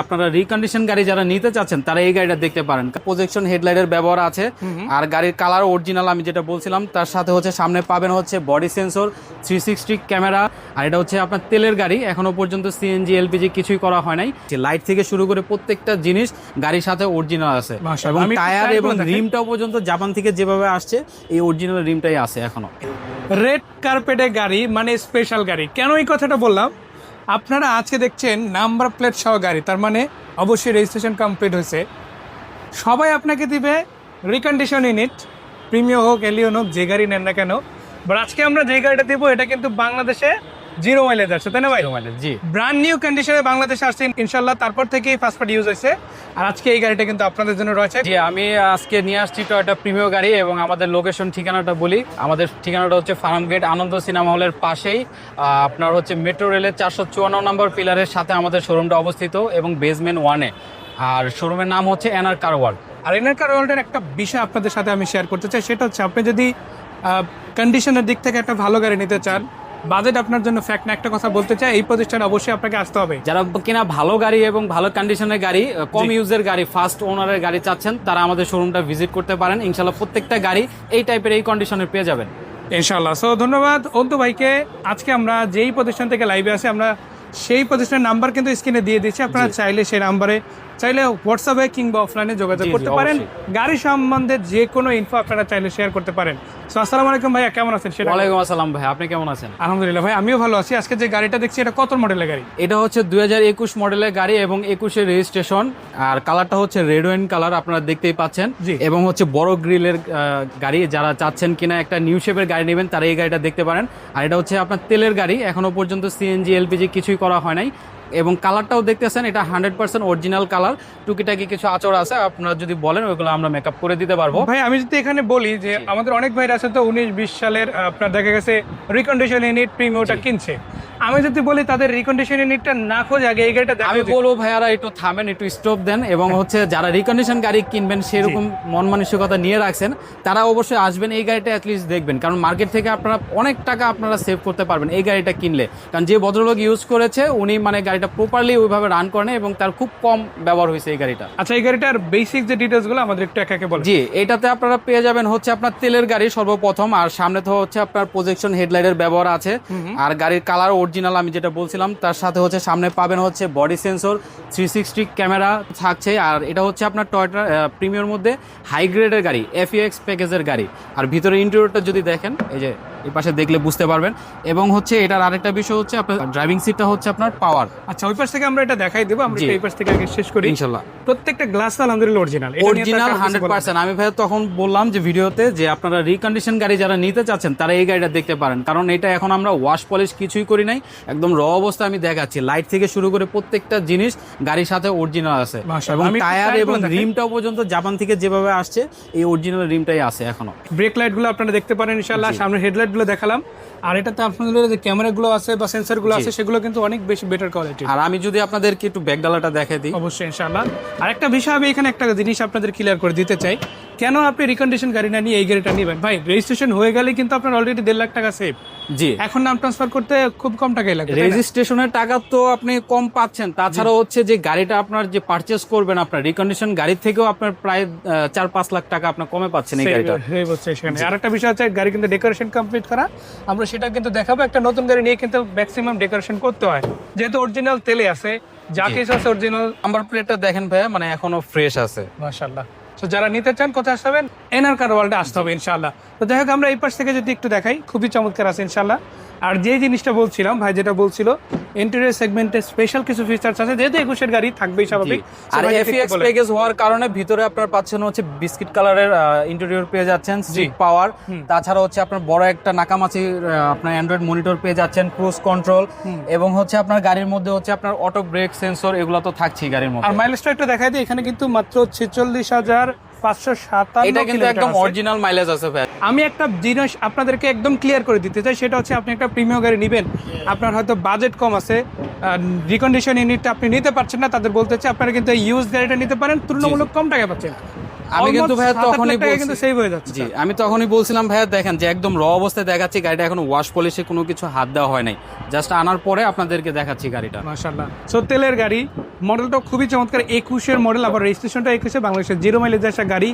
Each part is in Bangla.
আপনারা রিকন্ডিশন গাড়ি যারা নিতে চাচ্ছেন তারা এই গাড়িটা দেখতে পারেন। প্রজেকশন হেডলাইটের ব্যবহার আছে। আর গাড়ির কালার অরিজিনাল আমি যেটা বলছিলাম তার সাথে হচ্ছে সামনে পাবেন হচ্ছে body sensor three sixty camera আর এটা হচ্ছে আপনার তেলের গাড়ি। এখনও পর্যন্ত সিএনজি এলপিজি কিছুই করা হয় নাই। লাইট থেকে শুরু করে প্রত্যেকটা জিনিস গাড়ির সাথে অরিজিনাল আছে। এবং টায়ার এবং। রিমটাও পর্যন্ত জাপান থেকে যেভাবে আসছে এই অরিজিনাল রিমটাই আছে এখনও। রেড কার্পেটে গাড়ি মানে স্পেশাল গাড়ি। কেন এই কথাটা বললাম? আপনারা আজকে দেখছেন নাম্বার প্লেট সহ গাড়ি। তার মানে অবশ্যই রেজিস্ট্রেশন কমপ্লিট হয়েছে। সবাই আপনাকে দিবে রিকন্ডিশন ইউনিট প্রিমিয়াম হোক এলিয়ন হোক, যে গাড়ি নেন না কেন। বাট আজকে আমরা যে গাড়িটা দেবো, এটা কিন্তু বাংলাদেশে জিরো মাইলেজ আছে তাই না ভাই? জি। ব্র্যান্ড নিউ কন্ডিশনে বাংলাদেশে আসছে ইনশাল্লাহ। তারপর থেকেই ফার্স্ট পার্টি ইউজ হয়েছে। আর আজকে এই গাড়িটা কিন্তু আপনাদের জন্য রয়েছে। জি আমি আজকে নিয়ে আসছি টয়োটা প্রিমিয় গাড়ি এবং আমাদের লোকেশন ঠিকানাটা বলি। আমাদের ঠিকানাটা হচ্ছে ফার্ম গেট আনন্দ সিনেমা হলের পাশেই। আপনার হচ্ছে মেট্রো রেলের চারশো চুয়ান্ন নম্বর পিলারের সাথে আমাদের শোরুমটা অবস্থিত এবং বেসমেন্ট ওয়ানে আর শোরুমের নাম হচ্ছে এনআর কার ওয়ার্ল্ড আর এনার কারণের একটা বিষয় আপনাদের সাথে আমি শেয়ার করতে চাই সেটা হচ্ছে আপনি যদি কন্ডিশনের দিক থেকে একটা ভালো গাড়ি নিতে চান বাজেট আপনার জন্য ফ্যাক্ট না একটা কথা বলতে চাই এই প্রতিষ্ঠানে অবশ্যই আপনাকে আসতে হবে। যারা কিনা ভালো গাড়ি এবং ভালো কন্ডিশনের গাড়ি কম ইউজের গাড়ি ফার্স্ট ওনারের গাড়ি চাচ্ছেন তারা আমাদের শোরুমটা ভিজিট করতে পারেন। ইনশাল্লাহ প্রত্যেকটা গাড়ি এই টাইপের এই কন্ডিশনের পেয়ে যাবেন। ইনশাল্লাহ সো ধন্যবাদ অন্তু ভাইকে। আজকে আমরা যেই প্রতিষ্ঠান থেকে লাইভে আছি আমরা সেই প্রতিষ্ঠানের নাম্বার কিন্তু স্ক্রিনে দিয়ে দিচ্ছি। আপনারা চাইলে সেই নাম্বারে চাইলে হোয়াটসঅ্যাপে কিংবা অফলাইনে যোগাযোগ করতে পারেন। গাড়ি সম্বন্ধে যে কোনো ইনফো আপনারা চাইলে শেয়ার করতে পারেন। সো আসসালামু আলাইকুম ভাইয়া কেমন আছেন? সেটা ওয়ালাইকুম আসসালাম ভাই আপনি কেমন আছেন? আলহামদুলিল্লাহ ভাই আমিও ভালো আছি। আজকে যে গাড়িটা দেখছি এটা কত মডেলের গাড়ি? এটা হচ্ছে দুই মডেলের গাড়ি এবং একুশের রেজিস্ট্রেশন। আর কালারটা হচ্ছে রেড ওয়াইন কালার আপনারা দেখতেই পাচ্ছেন। এবং হচ্ছে বড় গ্রিলের গাড়ি যারা চাচ্ছেন কিনা একটা নিউ শেপের গাড়ি নেবেন তারা এই গাড়িটা দেখতে পারেন। আর এটা হচ্ছে আপনার তেলের গাড়ি এখনও পর্যন্ত সিএনজি এলপিজি কিছুই করা হয় নাই। এবং কালারটাও দেখতেছেন এটা হান্ড্রেড পার্সেন্ট অরিজিনাল কালার। টুকিটাকি কিছু আচর আছে আপনারা যদি বলেন ওইগুলো আমরা মেকআপ করে দিতে পারব। ভাই আমি যদি এখানে বলি যে আমাদের অনেক ভাইরা আছে তো উনিশ বিশ সালের আপনার দেখা গেছে রিকন্ডিশন ইউনিট প্রিমিয়ামটা কিনছে। আমি যদি বলি তাদের রিকন্ডিশন ইউনিটটা না খোঁজ আগে এই গাড়িটা আমি বলব ভাইয়ারা একটু থামেন একটু স্টপ দেন এবং হচ্ছে যারা রিকন্ডিশন গাড়ি কিনবেন সেরকম মন মানসিকতা নিয়ে রাখছেন তারা অবশ্যই আসবেন এই গাড়িটা অ্যাটলিস্ট দেখবেন। কারণ মার্কেট থেকে আপনারা অনেক টাকা আপনারা সেভ করতে পারবেন এই গাড়িটা কিনলে। কারণ যে ভদ্রলোক ইউজ করেছে উনি মানে গাড়িটা প্রপারলি ওইভাবে রান করেন এবং তার খুব কম ব্যবহার হয়েছে এই গাড়িটা। আচ্ছা এই গাড়িটার বেসিক যে ডিটেলসগুলো আমাদের একটু একে একে বলে জি এটাতে আপনারা পেয়ে যাবেন হচ্ছে আপনার তেলের গাড়ি সর্বপ্রথম আর সামনে তো হচ্ছে আপনার প্রজেকশন হেডলাইটের ব্যবহার আছে। আর গাড়ির কালার অরিজিনাল আমি যেটা বলছিলাম, তার সাথে হচ্ছে সামনে পাবেন হচ্ছে body sensor three sixty camera থাকছে। আর এটা হচ্ছে আপনার টয়টা প্রিমিয়ার মধ্যে হাই গ্রেডের গাড়ি এফইএক্স প্যাকেজের গাড়ি। আর ভিতরে ইন্টেরিয়রটা যদি দেখেন, এই যে এই পাশে দেখলে বুঝতে পারবেন। এবং হচ্ছে এটার আরেকটা বিষয় হচ্ছে আপনার ড্রাইভিং সিটটা হচ্ছে আপনার পাওয়ার আচ্ছা ওই পাশ থেকে আমরা এটা দেখাই দেবো আমরা এই পাশ থেকে আগে শেষ করি। ইনশাল্লাহ প্রত্যেকটা গ্লাস আলহামদুলিল্লাহ অরিজিনাল অরিজিনাল হান্ড্রেড পার্সেন্ট আমি ভাই তখন বললাম যে ভিডিওতে যে আপনারা রিকন্ডিশন গাড়ি যারা নিতে চাচ্ছেন তারা এই গাড়িটা দেখতে পারেন। কারণ এটা এখন আমরা ওয়াশ পলিশ কিছুই করি নাই একদম র অবস্থা আমি দেখাচ্ছি। লাইট থেকে শুরু করে প্রত্যেকটা জিনিস গাড়ির সাথে অরিজিনাল আছে। এবং টায়ার এবং রিমটাও পর্যন্ত জাপান থেকে যেভাবে আসছে এই অরিজিনাল রিমটাই আছে এখনও। ব্রেক লাইটগুলো আপনারা দেখতে পারেন ইনশাআল্লাহ। সামনে হেডলাইট গুলো দেখালাম। আর এটাতে আপনাদের যে ক্যামেরাগুলো আছে বা সেন্সরগুলো আছে সেগুলো কিন্তু অনেক বেশি বেটার কোয়ালিটি আর আমি যদি আপনাদেরকে একটু ব্যাকডালাটা দেখাই দেখে দিই। অবশ্যই ইনশাআল্লাহ। আর একটা বিষয় আমি এখানে একটা জিনিস আপনাদের ক্লিয়ার করে দিতে চাই। কেন আপনি রিকন্ডিশন গাড়ি না নিয়ে এই গাড়িটা নেবেন? ভাই রেজিস্ট্রেশন হয়ে গেলে কিন্তু আপনার অলরেডি দেড় লাখ টাকা সেভ জি। এখন নাম ট্রান্সফার করতে খুব কম টাকাই লাগবে রেজিস্ট্রেশনের টাকা তো আপনি কম পাচ্ছেন। তাছাড়া হচ্ছে যে গাড়িটা আপনার যে পারচেস করবেন আপনার রিকন্ডিশন গাড়ির থেকেও আপনার প্রায় চার পাঁচ লাখ টাকা আপনার কমে পাচ্ছেন এই গাড়িটা। সেখানে। আর একটা বিষয় আছে গাড়ি কিন্তু ডেকোরেশন কমপ্লিট করা। আমরা সেটা কিন্তু দেখাবো একটা নতুন গাড়ি নিয়ে কিন্তু ম্যাক্সিমাম ডেকোরেশন করতে হয়। যেহেতু অরিজিনাল তেলে আছে যা কিছু আছে অরিজিনাল নাম্বার প্লেটটা দেখেন ভাইয়া মানে এখনও ফ্রেশ আছে। মাশাআল্লাহ। তো যারা নিতে চান, কোথায় আসতে হবে? এনআর কার ওয়ার্ল্ডে আসতে হবে ইনশাল্লাহ তো যাই হোক, আমরা এই পাশ থেকে যদি একটু দেখাই, খুবই চমৎকার আছে, ইনশাআল্লাহ। আর যে জিনিসটা বলছিলাম ভাই যেটা বলছিল ইন্টেরিয়র সেগমেন্টে স্পেশাল কিছু ফিচার্স আছে যেহেতু একুশের গাড়ি থাকবেই স্বাভাবিক। আর এফিএক্স। প্যাকেজ হওয়ার কারণে ভিতরে আপনার পাচ্ছেন হচ্ছে বিস্কিট কালারের ইন্টেরিয়র পেয়ে যাচ্ছেন সিট পাওয়ার তাছাড়া হচ্ছে আপনার বড় একটা নাকামাছি আপনার অ্যান্ড্রয়েড মনিটর পেয়ে যাচ্ছেন ক্রুজ কন্ট্রোল এবং হচ্ছে আপনার গাড়ির মধ্যে হচ্ছে আপনার অটো ব্রেক সেন্সর এগুলো তো থাকছেই গাড়ির মধ্যে। আর মাইলেজটা একটু দেখাই দিই এখানে কিন্তু মাত্র ছেচল্লিশ হাজার পাঁচশো সাতান্ন এটা কিন্তু একদম অরিজিনাল মাইলেজ আছে ভাই। আমি একটা জিনিস আপনাদেরকে একদম ক্লিয়ার করে দিতে চাই সেটা হচ্ছে আপনি একটা প্রিমিয়াম গাড়ি নেবেন। আপনার হয়তো বাজেট কম আছে রিকন্ডিশন ইউনিটটা আপনি নিতে পারছেন না তাদের বলতে চাই আপনারা কিন্তু ইউজ গাড়িটা নিতে পারেন তুলনামূলক কম টাকা পাচ্ছেন। আমি কিন্তু ভাইয়া তখনই কিন্তু বলছি- সেভ হয়ে যাচ্ছে জি আমি তখনই বলছিলাম ভাইয়া দেখেন যে একদম র অবস্থায় দেখাচ্ছি গাড়িটা এখন ওয়াশ পলিশে কোনো কিছু হাত দেওয়া হয় নাই। জাস্ট আনার পরে আপনাদেরকে দেখাচ্ছি গাড়িটা। মাশাল্লাহ সো তেলের গাড়ি মডেলটা খুবই চমৎকার। একুশের মডেল আবার রেজিস্ট্রেশনটা একুশে বাংলাদেশের জিরো মাইলেজ আসা গাড়ি।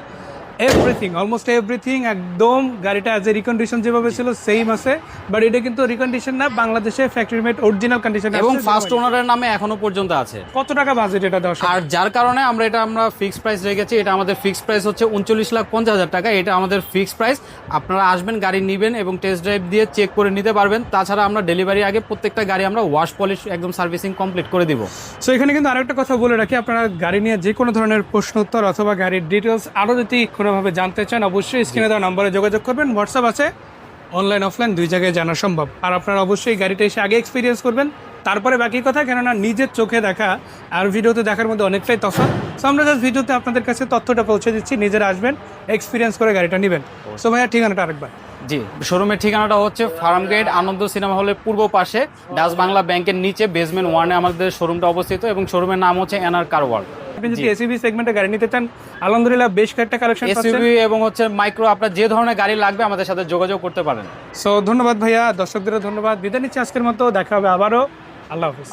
এভরিথিং অলমোস্ট এভরিথিং একদম গাড়িটা অ্যাজ এ রিকন্ডিশন যেভাবে ছিল সেম আছে। বাট এটা কিন্তু রিকন্ডিশন না বাংলাদেশে ফ্যাক্টরি মেড অরিজিনাল কন্ডিশন এবং ফার্স্ট ওনারের নামে এখনও পর্যন্ত আছে। কত টাকা বাজেট এটা দেওয়া আর যার কারণে আমরা এটা আমরা ফিক্সড প্রাইস রেখেছি এটা আমাদের ফিক্সড প্রাইস হচ্ছে উনচল্লিশ লাখ পঞ্চাশ হাজার টাকা এটা আমাদের ফিক্সড প্রাইস আপনারা আসবেন গাড়ি নেবেন এবং টেস্ট ড্রাইভ দিয়ে চেক করে নিতে পারবেন। তাছাড়া আমরা ডেলিভারি আগে প্রত্যেকটা গাড়ি আমরা ওয়াশ পলিশ একদম সার্ভিসিং কমপ্লিট করে দিব। সো এখানে কিন্তু আরেকটা কথা বলে রাখি আপনারা গাড়ি নিয়ে যে কোনো ধরনের প্রশ্ন উত্তর অথবা গাড়ির ডিটেলস আরও যদি কোনোভাবে জানতে চান, অবশ্যই স্ক্রিনে দেওয়া নম্বরে যোগাযোগ করবেন। হোয়াটসঅ্যাপ আছে অনলাইন অফলাইন দুই জায়গায় জানা সম্ভব। আর আপনারা অবশ্যই গাড়িটা এসে আগে এক্সপিরিয়েন্স করবেন। তারপরে বাকি কথা, কেননা নিজের চোখে দেখা আর ভিডিওতে দেখার মধ্যে অনেকটাই তফাৎ। সো আমরা জাস্ট ভিডিওতে আপনাদের কাছে তথ্যটা পৌঁছে দিচ্ছি, নিজেরা আসবেন এক্সপিরিয়েন্স করে গাড়িটা নেবেন। সো ভাইয়া, ঠিকানাটা আরেকবার। জি শোরুমের ঠিকানাটা হচ্ছে ফার্ম গেট আনন্দ সিনেমা হলের পূর্ব পাশে ডাচ বাংলা ব্যাংকের নিচে বেসমেন্ট ওয়ানে আমাদের শোরুমটা অবস্থিত এবং শোরুমের নাম হচ্ছে এনআর কার ওয়ার্ল্ড আপনি যদি এসিবি সেগমেন্টে গাড়ি নিতে চান আলহামদুলিল্লাহ বেশ কয়েকটা কালেকশন এসইউভি এবং হচ্ছে মাইক্রো আপনার যে ধরনের গাড়ি লাগবে আমাদের সাথে যোগাযোগ করতে পারেন। সো ধন্যবাদ ভাইয়া দর্শকদেরও ধন্যবাদ। বিদায় নিচ্ছি আজকের মতো দেখা হবে আবারও। আল্লাহ হাফিজ।